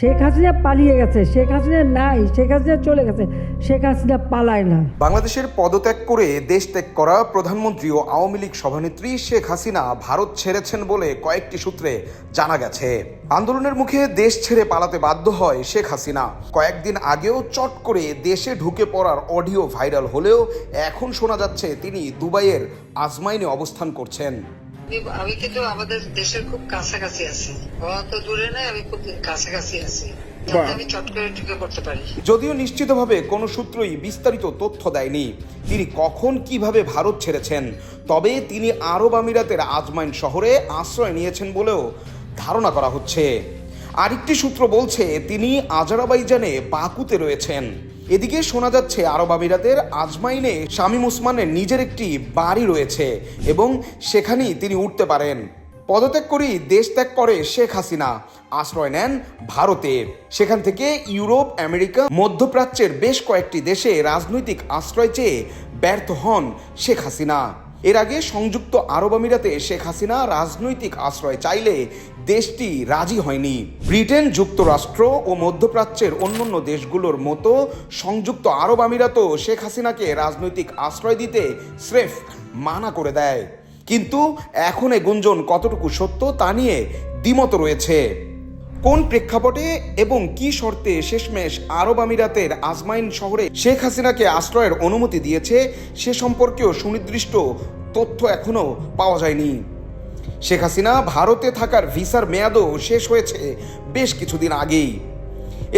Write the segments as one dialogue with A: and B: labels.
A: শেখ হাসিনা পালিয়ে গেছে, শেখ হাসিনা নাই, শেখ হাসিনা চলে গেছে, শেখ হাসিনা পালায় না।
B: বাংলাদেশের পদত্যাগ করে দেশ ত্যাগ করা প্রধানমন্ত্রী ও আওয়ামী লীগ সভানেত্রী শেখ হাসিনা ভারত ছেড়েছেন বলে কয়েকটি সূত্রে জানা গেছে। আন্দোলনের মুখে দেশ ছেড়ে পালাতে বাধ্য হয় শেখ হাসিনা। কয়েকদিন আগেও চট করে দেশে ঢুকে পড়ার অডিও ভাইরাল হলেও এখন শোনা যাচ্ছে তিনি দুবাইয়ের আজমাইনে অবস্থান করছেন।
C: আমি- কিন্তু আমাদের দেশের খুব কাছাকাছি আছি। অত দূরে নাই আমি খুব কাছাকাছি আছি।
B: যদিও নিশ্চিতভাবে কোনো সূত্রই বিস্তারিত তথ্য দেয়নি তিনি কখন কীভাবে ভারত ছেড়েছেন তবে তিনি আরব আমিরাতের আজমাইন শহরে আশ্রয় নিয়েছেন বলেও ধারণা করা হচ্ছে। আরেকটি সূত্র বলছে তিনি আজারাবাইজানে বাকুতে রয়েছেন। এদিকে শোনা যাচ্ছে, আরব আমিরাতের আজমাইনে শামীম উসমানের নিজের একটি বাড়ি রয়েছে এবং সেখানেই তিনি উঠতে পারেন। পদত্যাগ করেই দেশ ত্যাগ করে শেখ হাসিনা। আশ্রয় নেন ভারতে। সেখান থেকে ইউরোপ, আমেরিকা, মধ্যপ্রাচ্যের বেশ কয়েকটি দেশে রাজনৈতিক আশ্রয় চেয়ে ব্যর্থ হন শেখ হাসিনা। এর আগে সংযুক্ত আরব আমিরাতে শেখ হাসিনা রাজনৈতিক আশ্রয় চাইলে দেশটি রাজি হয়নি। ব্রিটেন যুক্তরাষ্ট্র ও মধ্যপ্রাচ্যের অন্যান্য দেশগুলোর মতো সংযুক্ত আরব আমিরাতও শেখ হাসিনাকে রাজনৈতিক আশ্রয় দিতে স্রেফ মানা করে দেয়। কিন্তু এখন এ গুঞ্জন কতটুকু সত্য তা নিয়ে দ্বিমত রয়েছে। কোন প্রেক্ষাপটে এবং কি শর্তে শেষমেশ আরব আমিরাতের আজমাইন শহরে শেখ হাসিনাকে আশ্রয়ের অনুমতি দিয়েছে, সে সম্পর্কেও সুনির্দিষ্ট তথ্য এখনও পাওয়া যায়নি। শেখ হাসিনা ভারতে থাকার ভিসার মেয়াদও শেষ হয়েছে বেশ কিছুদিন আগেই।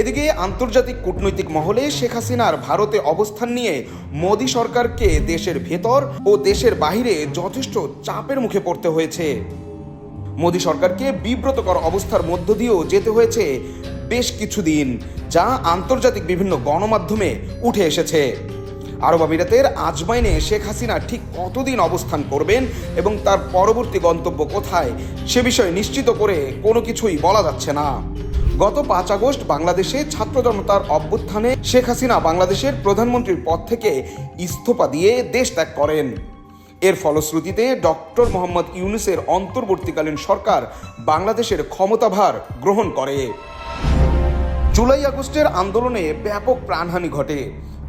B: এদিকে আন্তর্জাতিক কূটনৈতিক মহলে শেখ হাসিনার ভারতে অবস্থান নিয়ে মোদী সরকারকে দেশের ভেতর ও দেশের বাইরে যথেষ্ট চাপের মুখে পড়তে হয়েছে। মোদী সরকারকে বিব্রতকর অবস্থার মধ্য দিয়েও যেতে হয়েছে বেশ কিছুদিন, যা আন্তর্জাতিক বিভিন্ন গণমাধ্যমে উঠে এসেছে। আরব আমিরাতের আজমাইনে শেখ হাসিনা ঠিক কতদিন অবস্থান করবেন এবং তার পরবর্তী গন্তব্য কোথায়, সে বিষয়ে নিশ্চিত করে কোনো কিছুই বলা যাচ্ছে না। গত পাঁচ আগস্ট বাংলাদেশে ছাত্র জনতার অভ্যুত্থানে শেখ হাসিনা বাংলাদেশের প্রধানমন্ত্রীর পদ থেকে ইস্তফা দিয়ে দেশ ত্যাগ করেন। এর ফলশ্রুতিতে ডক্টর মোহাম্মদ ইউনুসের অন্তর্বর্তীকালীন সরকার বাংলাদেশের ক্ষমতাভার গ্রহণ করে। জুলাই আগস্টের আন্দোলনে ব্যাপক প্রাণহানি ঘটে।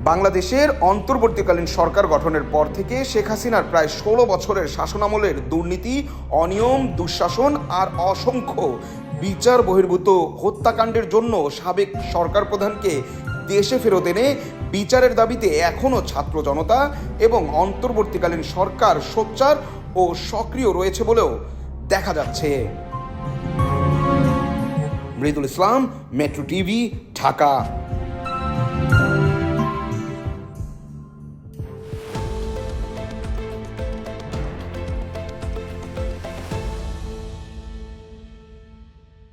B: বাংলাদেশের অন্তর্বর্তীকালীন সরকার গঠনের পর থেকে শেখ হাসিনার প্রায় ষোলো বছরের শাসনামলের দুর্নীতি, অনিয়ম, দুঃশাসন আর অসংখ্য বিচার বহির্ভূত হত্যাকাণ্ডের জন্য সাবেক সরকার প্রধানকে দেশে ফেরত এনে বিচারের দাবিতে এখনও ছাত্র জনতা এবং অন্তর্বর্তীকালীন সরকার সোচ্চার ও সক্রিয় রয়েছে বলেও দেখা যাচ্ছে। Mridul Islam, metro TV, Dhaka.